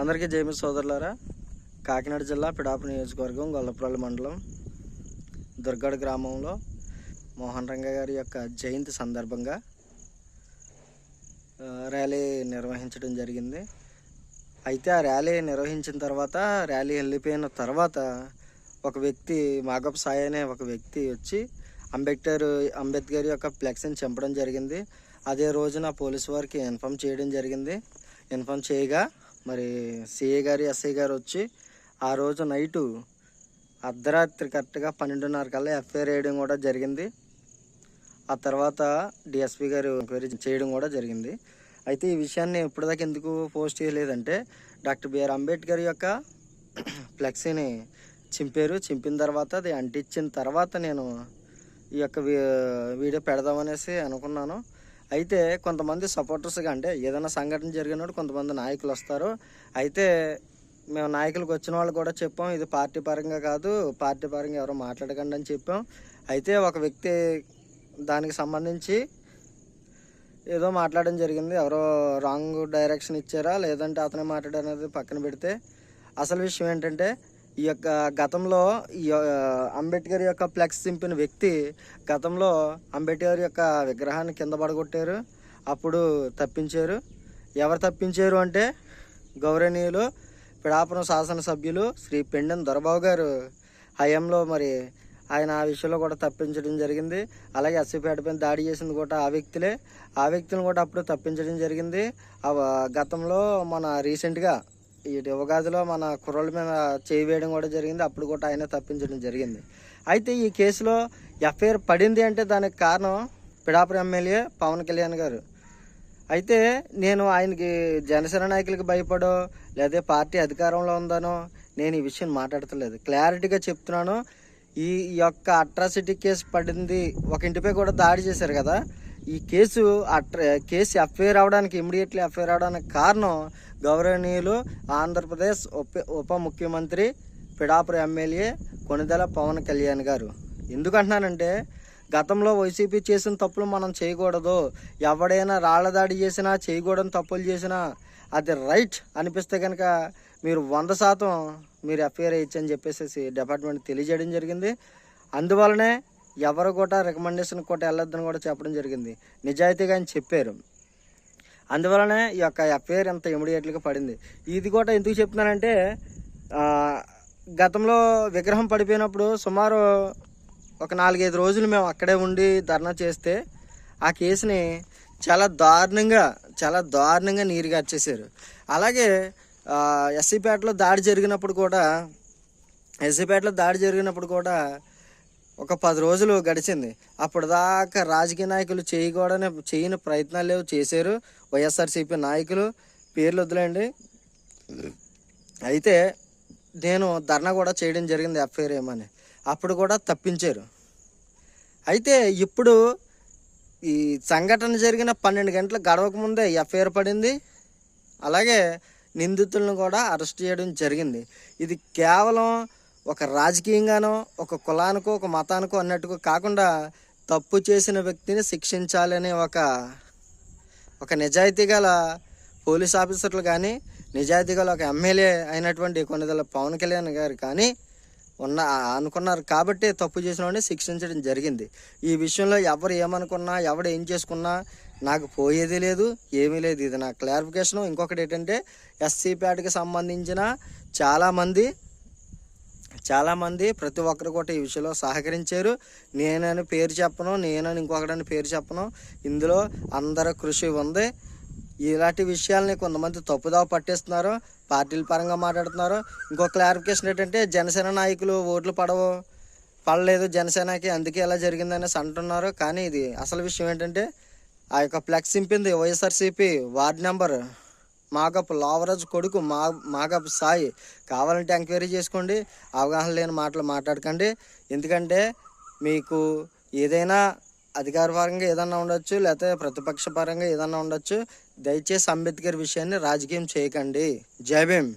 అందరికీ జైమి సోదరులారా. కాకినాడ జిల్లా పిడాపు నియోజకవర్గం గొల్లపల్లి మండలం దుర్గడ గ్రామంలో మోహన్ రంగ గారి యొక్క జయంతి సందర్భంగా ర్యాలీ నిర్వహించడం జరిగింది. అయితే ఆ ర్యాలీ నిర్వహించిన తర్వాత ర్యాలీ వెళ్ళిపోయిన తర్వాత ఒక వ్యక్తి మాగప్ సాయి అనే ఒక వ్యక్తి వచ్చి అంబేద్కర్ అంబేద్కర్ యొక్క ఫ్లెక్స్ని చంపడం జరిగింది. అదే రోజున పోలీసు వారికి ఇన్ఫామ్ చేయడం జరిగింది. ఇన్ఫామ్ చేయగా మరి సిఏ గారు ఎస్ఐ గారు వచ్చి ఆ రోజు నైటు అర్ధరాత్రి కరెక్ట్గా పన్నెండున్నర కల్లా ఎఫ్ఐఆర్ వేయడం కూడా జరిగింది. ఆ తర్వాత డిఎస్పి గారు ఎంక్వైరీ చేయడం కూడా జరిగింది. అయితే ఈ విషయాన్ని ఇప్పటిదాకా ఎందుకు పోస్ట్ చేయలేదంటే డాక్టర్ బిఆర్ అంబేద్కర్ యొక్క ఫ్లెక్సీని చింపారు. చింపిన తర్వాత అది అంటించిన తర్వాత నేను ఈ యొక్క వీ- వీడియో పెడదామనేసి అనుకున్నాను. అయితే కొంతమంది సపోర్టర్స్గా అంటే ఏదైనా సంఘటన జరిగినప్పుడు కొంతమంది నాయకులు వస్తారు. అయితే మేము నాయకులకు వచ్చిన వాళ్ళు కూడా చెప్పాం ఇది పార్టీ పరంగా కాదు పార్టీ పరంగా ఎవరో మాట్లాడకండి అని చెప్పాం. అయితే ఒక వ్యక్తి దానికి సంబంధించి ఏదో మాట్లాడడం జరిగింది ఎవరో రాంగ్ డైరెక్షన్ ఇచ్చారా లేదంటే అతనే మాట్లాడనేది పక్కన పెడితే. అసలు విషయం ఏంటంటే ఈ యొక్క గతంలో ఈ అంబేద్కర్ యొక్క ఫ్లెక్స్ చింపిన వ్యక్తి గతంలో అంబేద్కర్ యొక్క విగ్రహాన్ని కింద పడగొట్టారు అప్పుడు తప్పించారు. ఎవరు తప్పించారు అంటే గౌరవనీయులు పిడాపురం శాసనసభ్యులు శ్రీ పెండెం దొరబాబు గారు. హయాంలో మరి ఆయన ఆ విషయంలో కూడా తప్పించడం జరిగింది. అలాగే ఎస్సీపేట పైన దాడి చేసింది కూడా ఆ వ్యక్తులే. ఆ వ్యక్తులను కూడా అప్పుడు తప్పించడం జరిగింది. ఆ గతంలో మన రీసెంట్గా ఇటు యువగాదిలో మన కుర్రోళ్ళ మీద చేయి వేయడం కూడా జరిగింది. అప్పుడు కూడా ఆయన తప్పించడం జరిగింది. అయితే ఈ కేసులో ఎఫ్ఐఆర్ పడింది అంటే దానికి కారణం పిడాపురం ఎమ్మెల్యే పవన్ కళ్యాణ్ గారు. అయితే నేను ఆయనకి జనసేన నాయకులకి భయపడో లేదా పార్టీ అధికారంలో ఉందనో నేను ఈ విషయం మాట్లాడతలేదు. క్లారిటీగా చెప్తున్నాను. ఈ యొక్క అట్రాసిటీ కేసు పడింది ఒక ఇంటిపై కూడా దాడి చేశారు కదా. ఈ కేసు కేసు ఎఫ్ఐఆర్ అవడానికి ఇమీడియట్లీ ఎఫ్ఐఆర్ అవడానికి కారణం గౌరవనీయులు ఆంధ్రప్రదేశ్ ఉప ఉప ముఖ్యమంత్రి పిడాపురం ఎమ్మెల్యే కొనిదెల పవన్ కళ్యాణ్ గారు. ఎందుకంటున్నానంటే గతంలో వైసీపీ చేసిన తప్పులు మనం చేయకూడదు. ఎవడైనా రాళ్ళ దాడి చేసినా చేయకూడని తప్పులు చేసినా అది రైట్ అనిపిస్తే కనుక మీరు వంద శాతం మీరు ఎఫ్ఐఆర్ ఇచ్చని చెప్పేసి డిపార్ట్మెంట్ తెలియజేయడం జరిగింది. అందువలనే ఎవరు కూడా రికమెండేషన్ కూడా వెళ్ళొద్దని కూడా చెప్పడం జరిగింది. నిజాయితీగా ఆయన చెప్పారు. అందువలనే ఈ యొక్క ఎఫ్ఐఆర్ ఎంత ఇమీడియట్గా పడింది. ఇది కూడా ఎందుకు చెప్తున్నానంటే గతంలో విగ్రహం పడిపోయినప్పుడు సుమారు ఒక నాలుగైదు రోజులు మేము అక్కడే ఉండి ధర్నా చేస్తే ఆ కేసుని చాలా దారుణంగా చాలా దారుణంగా నీరుగా వచ్చేసారు అలాగే ఎస్సీపేటలో దాడి జరిగినప్పుడు కూడా ఎస్సీపేటలో దాడి జరిగినప్పుడు కూడా ఒక పది రోజులు గడిచింది. అప్పుడు దాకా రాజకీయ నాయకులు చేయకూడని చేయని ప్రయత్నాలు లేవు. చేశారు. వైఎస్ఆర్సీపీ నాయకులు పేర్లు వద్దులేండి అయితే నేను ధర్నా కూడా చేయడం జరిగింది ఎఫ్ఐఆర్ ఏమని. అప్పుడు కూడా తప్పించారు. అయితే ఇప్పుడు ఈ సంఘటన జరిగిన పన్నెండు గంటలు గడవక ముందే ఎఫ్ఐఆర్ పడింది. అలాగే నిందితులను కూడా అరెస్ట్ చేయడం జరిగింది. ఇది కేవలం ఒక రాజకీయంగానో ఒక కులానికో ఒక మతానికో అన్నట్టుగా కాకుండా తప్పు చేసిన వ్యక్తిని శిక్షించాలనే ఒక ఒక నిజాయితీ గల పోలీస్ ఆఫీసర్లు కానీ నిజాయితీ గల ఒక ఎమ్మెల్యే అయినటువంటి కొన్నిదల పవన్ కళ్యాణ్ గారు కానీ ఉన్న అనుకున్నారు. కాబట్టి తప్పు చేసిన వాడిని శిక్షించడం జరిగింది. ఈ విషయంలో ఎవరు ఏమనుకున్నా ఎవడు ఏం చేసుకున్నా నాకు పోయేది లేదు ఏమీ లేదు. ఇది నా క్లారిఫికేషన్. ఇంకొకటి ఏంటంటే ఎస్సీ ప్యాట్కి సంబంధించిన చాలామంది చాలామంది ప్రతి ఒక్కరు కూడా ఈ విషయంలో సహకరించారు. నేనని పేరు చెప్పను నేనని ఇంకొకడని పేరు చెప్పను. ఇందులో అందరి కృషి ఉంది. ఇలాంటి విషయాలని కొంతమంది తప్పుదావ పట్టేస్తున్నారు పార్టీల పరంగా మాట్లాడుతున్నారు. ఇంకో క్లారిఫికేషన్ ఏంటంటే జనసేన నాయకులు ఓట్లు పడవు పడలేదు జనసేనకి అందుకే ఇలా జరిగిందనేసి అంటున్నారు. కానీ ఇది అసలు విషయం ఏంటంటే ఆ యొక్క flex సింపింది YSRCP ward number. Magapu Lavaraj కొడుకు మా మాగపు సాయి. కావాలంటే ఎంక్వైరీ చేసుకోండి. అవగాహన లేని మాటలు మాట్లాడకండి. ఎందుకంటే మీకు ఏదైనా అధికార పరంగా ఏదన్నా ఉండొచ్చు లేకపోతే ప్రతిపక్ష పరంగా ఏదన్నా ఉండొచ్చు దయచేసి అంబేద్కర్ విషయాన్ని రాజకీయం చేయకండి. జై భీమ్.